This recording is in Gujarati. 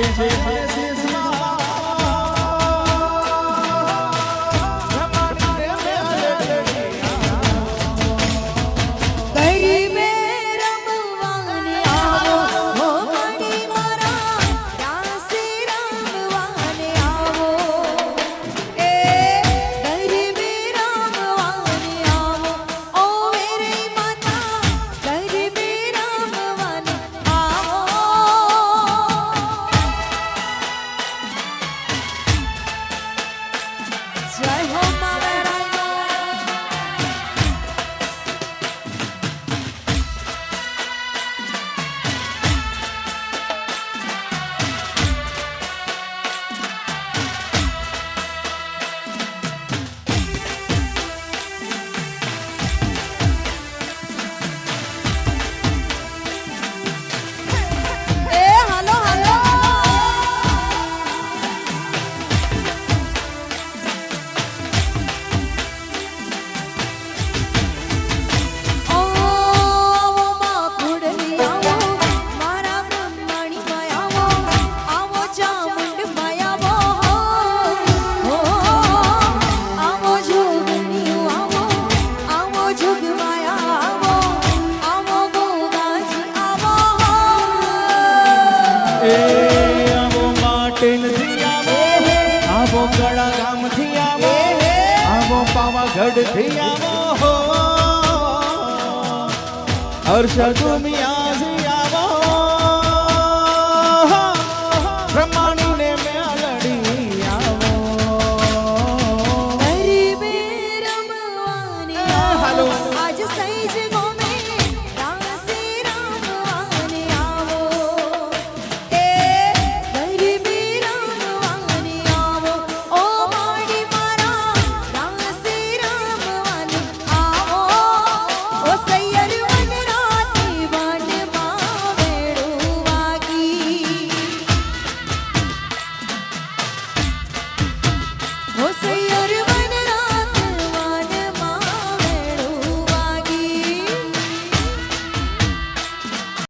હરે જય હરે શેષનાગ. right આવે આવો માટેનથી આવો આવો ગળા ગામથી આવો આવો પાવાગઢથી આવો હર્ષ ગુમિયાજી આવો. બ્રહ્માણીને મેળડી આવો. હરી બે હાલો આજ સૈજ